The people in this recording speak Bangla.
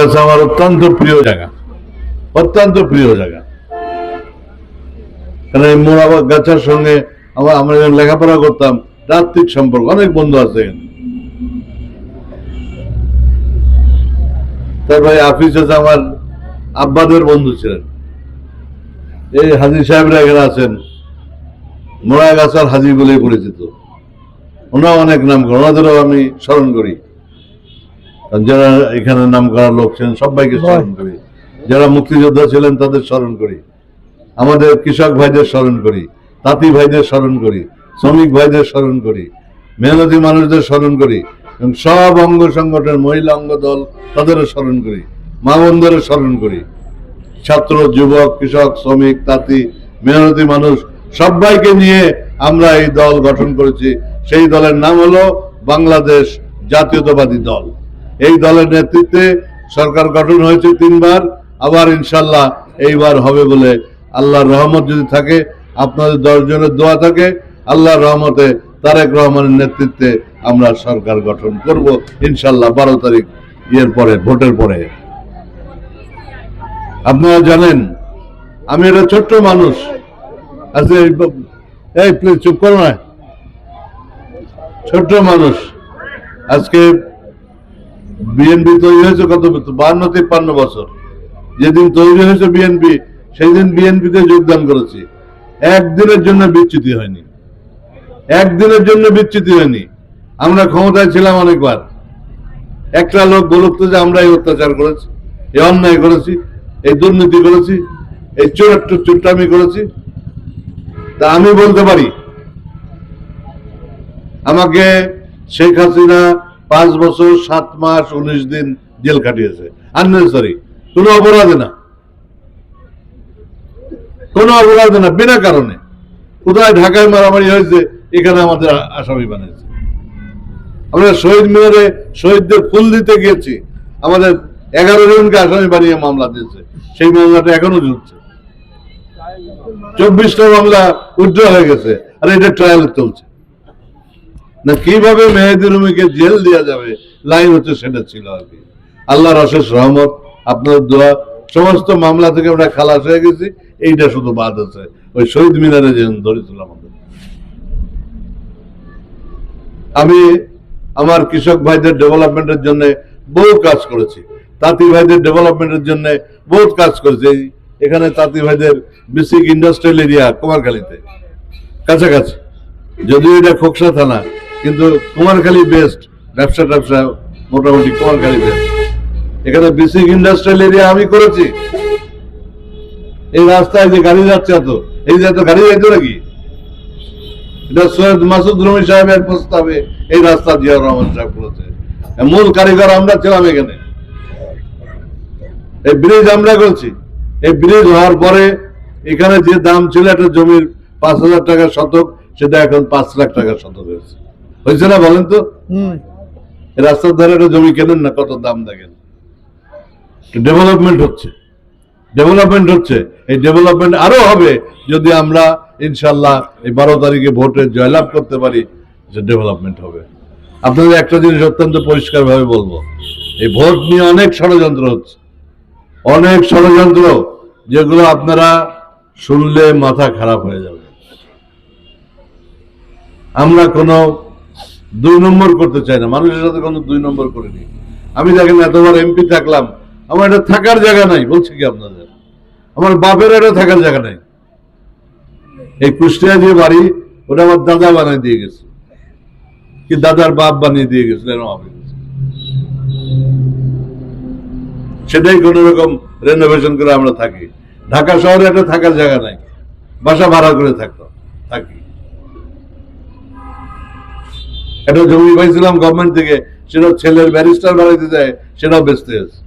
কাছে আমার অত্যন্ত প্রিয় জায়গা। অত্যন্ত প্রিয় জায়গা। কারণ এই মোড়াবাগ গাছার সঙ্গে আমার আমরা যখন লেখাপড়া করতাম রাত্রিক সম্পর্ক, অনেক বন্ধু আছে তারপরে আফিস আছে আমার আব্বাদের বন্ধু ছিলেন। এই হাজি সাহেবরা এখানে আছেন। মোড়া গাছার হাজি বলে পরিচিত। ওনারা অনেক নাম করেন ওনাদেরও আমি স্মরণ করি। যারা এখানে নাম করা লোক ছিলেন সবাইকে স্মরণ করি। যারা মুক্তিযোদ্ধা ছিলেন তাদের স্মরণ করি। আমাদের কৃষক ভাইদের স্মরণ করি তাঁতি ভাইদের স্মরণ করি শ্রমিক ভাইদের স্মরণ করি মেহনতি মানুষদের স্মরণ করি এবং সব অঙ্গ সংগঠন মহিলা অঙ্গ দল তাদেরও স্মরণ করি মা বোনদেরও স্মরণ করি। ছাত্র যুবক কৃষক শ্রমিক তাঁতি মেহনতি মানুষ সবাইকে নিয়ে আমরা এই দল গঠন করেছি। সেই দলের নাম হলো বাংলাদেশ জাতীয়তাবাদী দল। এই দলের নেতৃত্বে সরকার গঠন হয়েছে তিনবার, আবার ইনশাল্লাহ এইবার হবে বলে আল্লাহর রহমত যদি থাকে, আপনাদের দশজনের দোয়া থাকে, আল্লাহর রহমতে তারেক রহমানের নেতৃত্বে আমরা সরকার গঠন করব। ইনশাল্লাহ বারো তারিখ ইয়ের পরে, ভোটের পরে। আপনারা জানেন, আমি একটা ছোট্ট মানুষ। আজকে এই এই প্লিজ চুপ করো না। ছোট্ট মানুষ। আজকে বিএনপি তৈরি হয়েছে কত বান্ন তিপ্পান্ন বছর। যেদিন তৈরি হয়েছে বিএনপি সেই দিন বিএনপিতে যোগদান করেছি। একদিনের জন্য বিচ্যুতি হয়নি। একদিনের জন্য বিচ্যুতি হয়নি। আমরা ক্ষমতায় ছিলাম অনেকবার। একটা লোক বলুক তো যে আমরা এই অত্যাচার করেছি, এই অন্যায় করেছি, এই দুর্নীতি করেছি, এই চোরাট্ট চুট্টামি করেছি। তা আমি বলতে পারি, আমাকে শেখ হাসিনা পাঁচ বছর, সাত মাস, উনিশ দিন জেল কাটিয়েছে। আননেসারি কোনো অপরাধে না। কোনো অপরাধে না, বিনা কারণে। কোথায় ঢাকায় মারামারি হয়েছে, এখানে আমাদের আসামি বানিয়েছে। আমরা শহীদ মিনারে শহীদদের ফুল দিতে গিয়েছি। আমাদের এগারো জনকে আসামি বানিয়ে মামলা দিয়েছে। সেই মামলাটা এখনও চলছে চব্বিশটা মামলা উজ্জ্ব হয়ে গেছে। আর এটা ট্রায়াল চলছে। না, কীভাবে মেহেদি রুমিকে জেল দেওয়া যাবে? লাইন হচ্ছে সেটা ছিল আর কি। আল্লাহর অশেষ রহমত, আপনার দোয়া, সমস্ত মামলা থেকে আমরা খালাস হয়ে গেছি। এইটা শুধু বাদ আছে। ওই শহীদ মিনারে যে ধরেছিল আমাদের। আমি আমার কৃষক ভাইদের ডেভেলপমেন্টের জন্য বহু কাজ করেছি। তাঁতি ভাইদের ডেভেলপমেন্টের জন্য বহুত কাজ করেছি। এখানে তাঁতি ভাইদের বেসিক ইন্ডাস্ট্রিয়াল এরিয়া কুমারখালীতে। কাছাকাছি। যদিও এটা খোকসা থানা কিন্তু কুমারখালী বেস্ট ব্যবসা ট্যাবসা মোটামুটি কুমারখালী বেস্ট এখানে বেসিক ইন্ডাস্ট্রিয়াল এরিয়া আমি করেছি। এই রাস্তায় যে গাড়ি যাচ্ছে এত, এই যে এত গাড়ি যাইতো নাকি? এটা সৈয়দ মাসুদ রুমি সাহেবের প্রস্তাবে এই রাস্তা জিয়া রহমান সাহেব করেছে। মূল কারিগর আমরা ছিলাম এখানে। এই ব্রিজ আমরা করছি। এই ব্রিজ হওয়ার পরে এখানে যে দাম ছিল একটা জমির পাঁচ হাজার টাকা শতক, সেটা এখন পাঁচ লাখ টাকা শতক হয়েছে। হয়েছে না বলেন তো রাস্তার ধারে একটা জমি কেনেন না কত দাম দেখেন। ডেভেলপমেন্ট হচ্ছে। ডেভেলপমেন্ট হচ্ছে। এই ডেভেলপমেন্ট আরও হবে যদি আমরা ইনশাল্লাহ এই বারো তারিখে ভোটে জয়লাভ করতে পারি যে ডেভেলপমেন্ট হবে। আপনাদের একটা জিনিস অত্যন্ত পরিষ্কারভাবে বলব। এই ভোট নিয়ে অনেক ষড়যন্ত্র হচ্ছে। অনেক ষড়যন্ত্র যেগুলো আপনারা শুনলে মাথা খারাপ হয়ে যাবে। আমরা কোনো দুই নম্বর করতে চাই না। মানুষের সাথে কোনো দুই নম্বর করিনি আমি দেখেন এতবার এমপি থাকলাম, আমার এটা থাকার জায়গা নাই, বলছি কি আপনাদের? আমার বাপের এটা থাকার জায়গা নাই। এই কুষ্টিয়া যে বাড়ি, ওটা আমার দাদা বানিয়ে দিয়ে গেছে। কি দাদার বাপ বানিয়ে দিয়ে এরকম সেটাই কোন রকম রেনোভেশন করে আমরা থাকি। ঢাকা শহরে একটা থাকার জায়গা নাই। বাসা ভাড়া করে থাকতাম, থাকি। একটা জমি পাইছিলাম গভর্নমেন্ট থেকে সেটা ছেলের ব্যারিস্টার বাড়াইতে যায় সেটাও আছে।